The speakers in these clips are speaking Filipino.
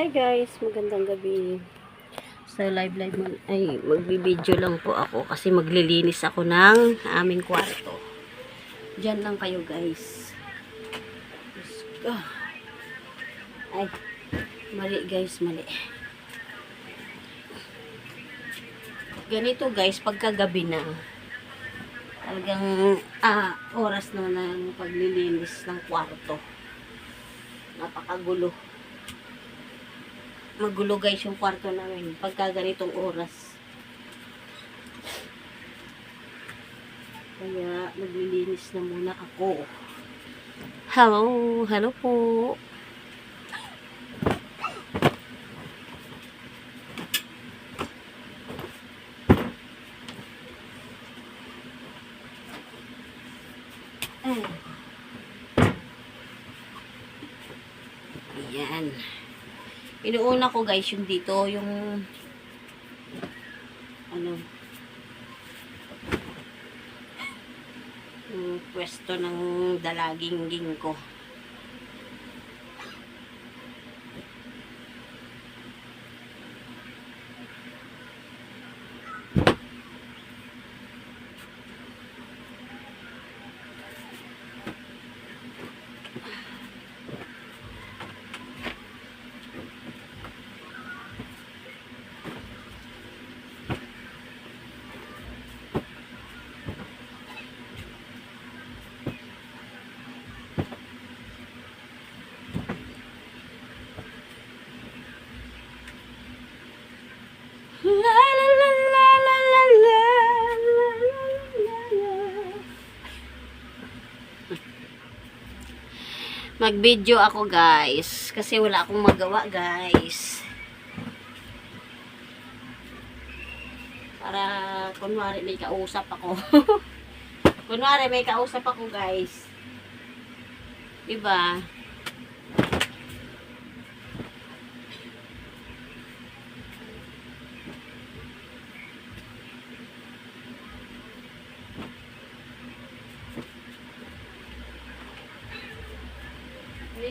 Hi guys, magandang gabi. Sa live live man, ay magbibideo lang po ako kasi maglilinis ako ng aming kwarto. Diyan lang kayo guys. Ko. Ay, mali guys, mali. Ganito guys, pagkagabi na, talagang ah, oras na ng paglilinis ng kwarto. Napakagulo magulo guys yung kwarto namin pagka ganitong oras. Kaya maglilinis na muna ako. Hello, hello po. Ay. Ayan. Inuuna ko guys yung dito, yung ano yung pwesto ng dalaging gingko. La Mag-video ako guys kasi wala akong magawa guys. Para kunwari may kausap ako. kunwari may kausap ako guys. Diba?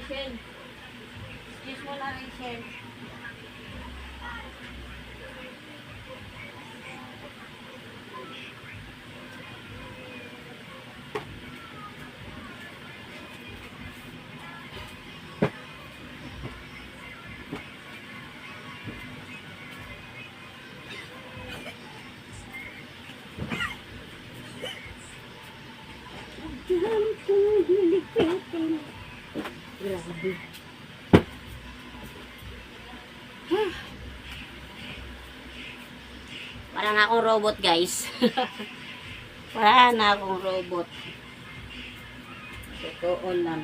Rachel. Excuse mo na, Rachel. Grabe. Parang na akong robot, guys. Parang na akong robot. Totoo lang.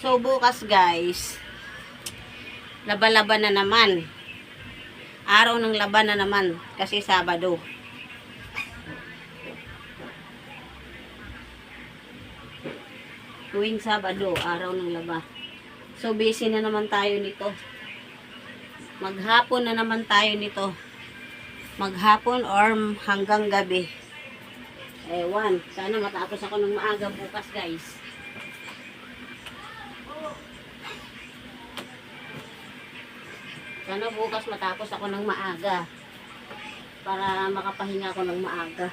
So, bukas guys, laban-laban na naman. Araw ng laban na naman kasi Sabado. Tuwing Sabado, araw ng laba. So, busy na naman tayo nito. Maghapon na naman tayo nito. Maghapon or hanggang gabi. Ewan, sana matapos ako ng maaga bukas guys. Sana bukas matapos ako ng maaga. Para makapahinga ako ng maaga.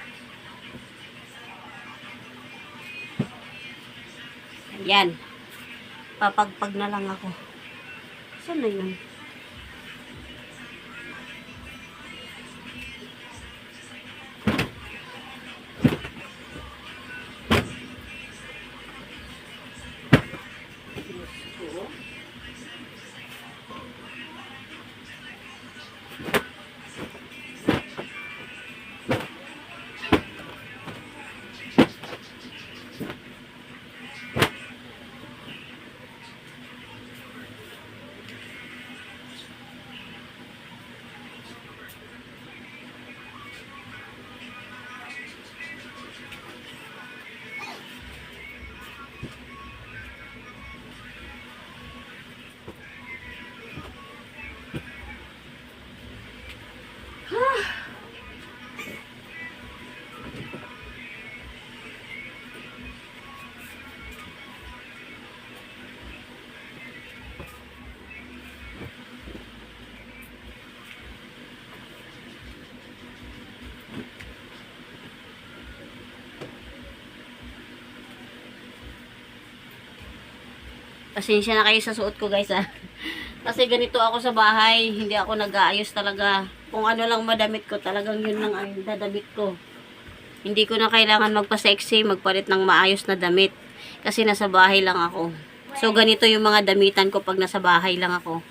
Ayan. Papagpag na lang ako. Saan na yun? Pasensya na kayo sa suot ko guys ah. Kasi ganito ako sa bahay, hindi ako nag-aayos talaga. Kung ano lang madamit ko, talagang yun lang ang dadamit ko. Hindi ko na kailangan magpa-sexy, magpalit ng maayos na damit. Kasi nasa bahay lang ako. So ganito yung mga damitan ko pag nasa bahay lang ako.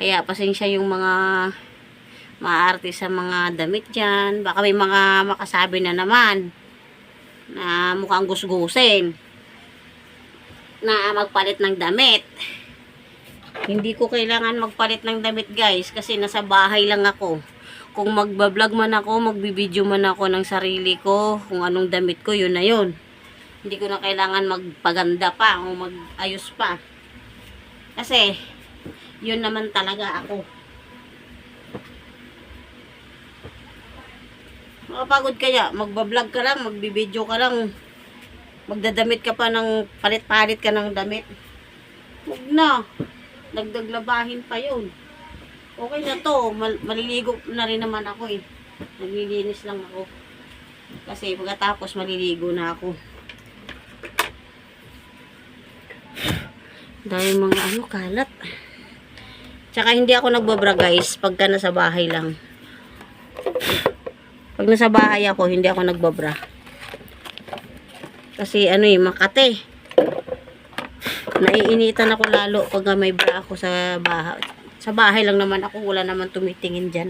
Kaya pasensya yung mga maarte sa mga damit dyan. Baka may mga makasabi na naman na mukhang gusgusin na magpalit ng damit. Hindi ko kailangan magpalit ng damit guys kasi nasa bahay lang ako. Kung magbablog man ako, magbibideo man ako ng sarili ko, kung anong damit ko, yun na yun. Hindi ko na kailangan magpaganda pa o magayos pa. Kasi, yun naman talaga ako. Makapagod kaya, magbablog ka lang, magbibideo ka lang, magdadamit ka pa ng palit-palit ka ng damit. Huwag na. Dagdag labahin pa yun. Okay na to. Mal- maliligo na rin naman ako eh. Naglilinis lang ako. Kasi pagkatapos maliligo na ako. Dahil mga ano, kalat. Tsaka hindi ako nagbabra guys pagka nasa bahay lang. Pag nasa bahay ako, hindi ako nagbabra. Kasi ano eh, makate. Naiinitan ako lalo pag may bra ako sa bahay. Sa bahay lang naman ako, wala naman tumitingin dyan.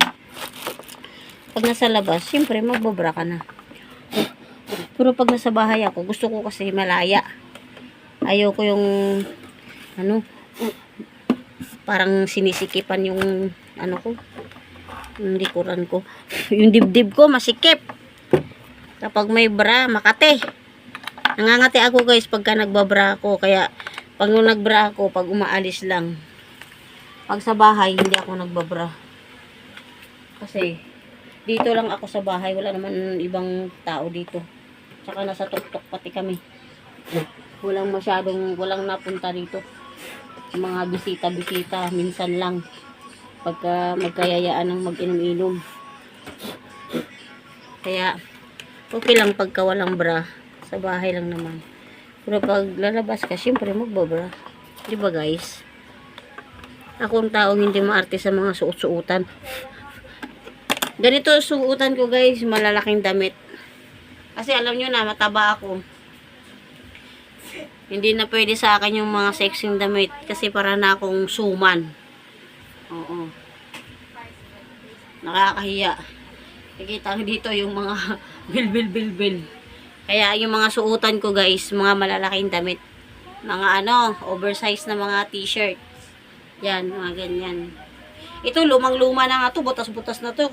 Pag nasa labas, siyempre magbabra ka na. Pero pag nasa bahay ako, gusto ko kasi malaya. Ayoko yung, ano, parang sinisikipan yung, ano ko, yung likuran ko. yung dibdib ko, masikip. Kapag may bra, makate. Nangangati ako guys pagka nagbabra ako. Kaya pag nagbra ako, pag umaalis lang. Pag sa bahay, hindi ako nagbabra. Kasi dito lang ako sa bahay. Wala naman ibang tao dito. Tsaka nasa tuktok pati kami. Walang masyadong, walang napunta dito. Mga bisita-bisita, minsan lang. Pagka magkayayaan ng mag-inom-inom. Kaya, okay lang pagka walang bra. Sa bahay lang naman. Pero pag lalabas ka, syempre magbabra. Di ba guys? Ako ang taong hindi maarte sa mga suot-suutan. Ganito suotan ko guys, malalaking damit. Kasi alam nyo na, mataba ako. Hindi na pwede sa akin yung mga sexing damit. Kasi para na akong suman. Oo. Nakakahiya. Nakikita dito yung mga bil bil bil bil. Kaya yung mga suotan ko guys, mga malalaking damit. Mga ano, oversized na mga t-shirt. Yan, mga ganyan. Ito, lumang-luma na nga to. Butas-butas na to.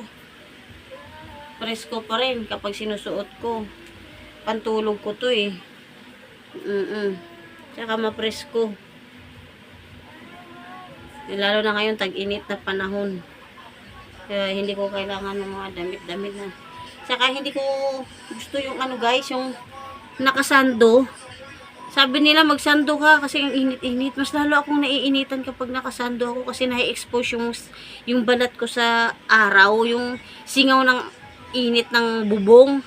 Presko pa rin kapag sinusuot ko. Pantulog ko to eh. Mm-mm. Tsaka mapresko. Lalo na ngayon, tag-init na panahon. Kaya hindi ko kailangan ng mga damit-damit na. Tsaka hindi ko gusto yung ano guys, yung nakasando. Sabi nila magsando ka kasi yung init-init. Mas lalo akong naiinitan kapag nakasando ako kasi na-expose yung, yung balat ko sa araw. Yung singaw ng init ng bubong.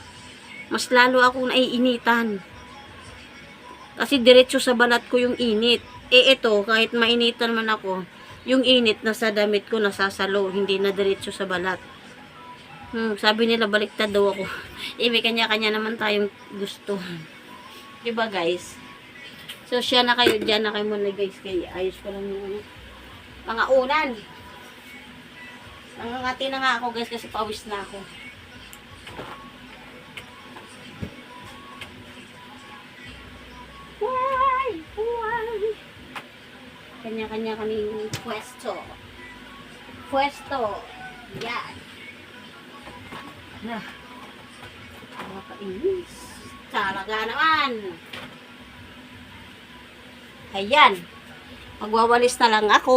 Mas lalo akong naiinitan. Kasi diretso sa balat ko yung init. Eh ito, kahit mainitan man ako, yung init nasa damit ko nasasalo, hindi na diretso sa balat. Hmm, sabi nila baliktad daw ako. Eh may kanya-kanya naman tayong gusto. 'Di ba guys? So siya na kayo diyan na kayo muna guys kay ayos ko lang yung ano, mga unan. Nangangati na nga ako guys kasi pawis na ako. Why? Why? Kanya-kanya kaming pwesto. Pwesto. Yan. Na. Nakakainis. Talaga naman. Ayan. Magwawalis na lang ako.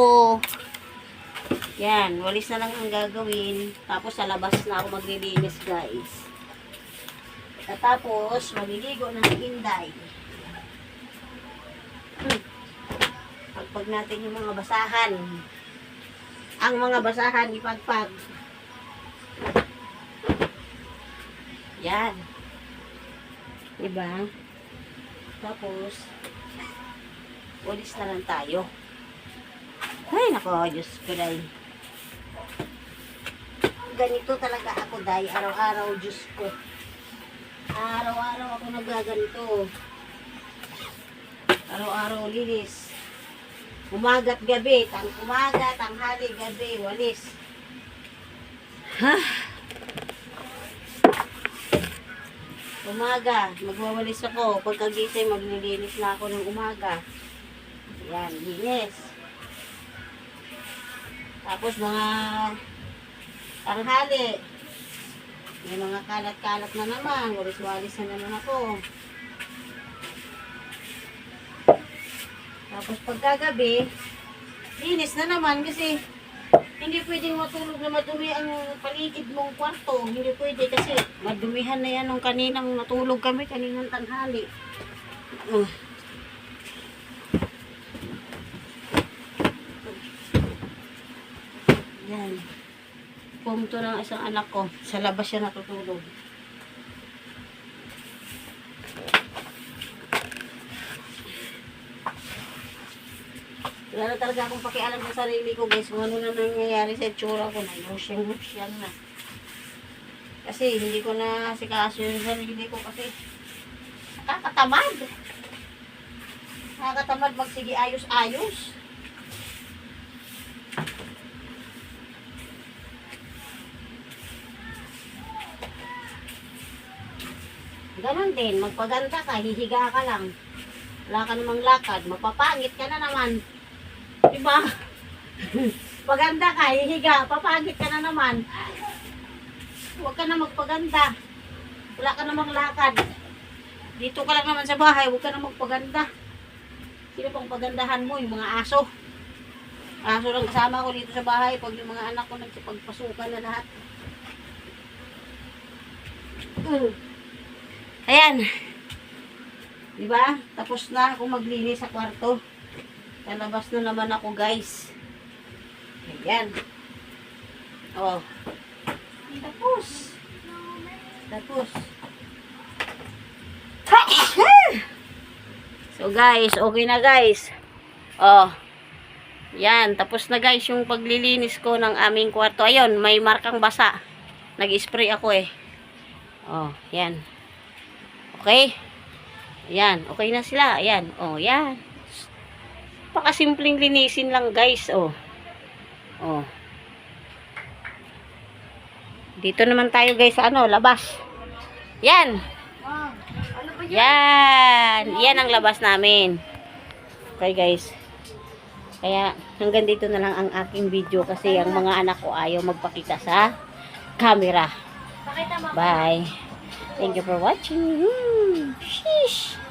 Yan, walis na lang ang gagawin. Tapos sa labas na ako maglilinis, guys. At tapos, maliligo na si Inday. Hmm. Pagpag natin yung mga basahan. Ang mga basahan, ipagpag. Yan. Diba? Tapos, walis na lang tayo. Ay, nako, Diyos ko, day. Ganito talaga ako, day. Araw-araw, Diyos ko. Araw-araw ako nagaganito. Araw-araw, linis. Umaga't gabi. Tang umaga, tanghali, gabi, walis. Ha? Umaga, magwawalis ako. Pagkagising, maglilinis na ako ng umaga. Yan, linis. Tapos mga tanghali. May mga kalat-kalat na naman. Walis-walis na naman ako. Tapos pagkagabi, linis na naman kasi hindi pwedeng matulog na madumi ang paligid mong kwarto. Hindi pwede kasi madumihan na yan nung kaninang natulog kami, kaninang tanghali. Uh. Yan. Pumunto ng isang anak ko. Sa labas siya natutulog. Wala talaga akong pakialam sa sarili ko guys kung ano na nangyayari sa itsura ko na lusyang-lusyang na. Kasi hindi ko na sikaso yung sarili ko kasi nakakatamad. Nakakatamad magsige ayos-ayos. Ganon din, magpaganda ka, hihiga ka lang. Wala ka namang lakad, mapapangit ka na naman. Diba? Paganda ka, hihiga, papangit ka na naman. Huwag ka na magpaganda. Wala ka namang lakad. Dito ka lang naman sa bahay, huwag ka na magpaganda. Sino pang pagandahan mo? Yung mga aso. Aso lang kasama ko dito sa bahay pag yung mga anak ko nagsipagpasukan na lahat. Mm. Ayan. Di ba? Tapos na ako maglinis sa kwarto. Lalabas na naman ako, guys. Ayan. Oh. Tapos. Tapos. So, guys, okay na, guys. Oh. Yan, tapos na guys yung paglilinis ko ng aming kwarto. Ayun, may markang basa. Nag-spray ako eh. Oh, yan. Okay? Yan, okay na sila. Ayan, oh, yan. Pakasimpleng linisin lang, guys, oh. Oh. Dito naman tayo, guys, sa ano, labas. Yan. Yan. Yan ang labas namin. Okay, guys. Kaya, hanggang dito na lang ang aking video kasi ang mga anak ko ayaw magpakita sa camera. Bye. Thank you for watching. Sheesh.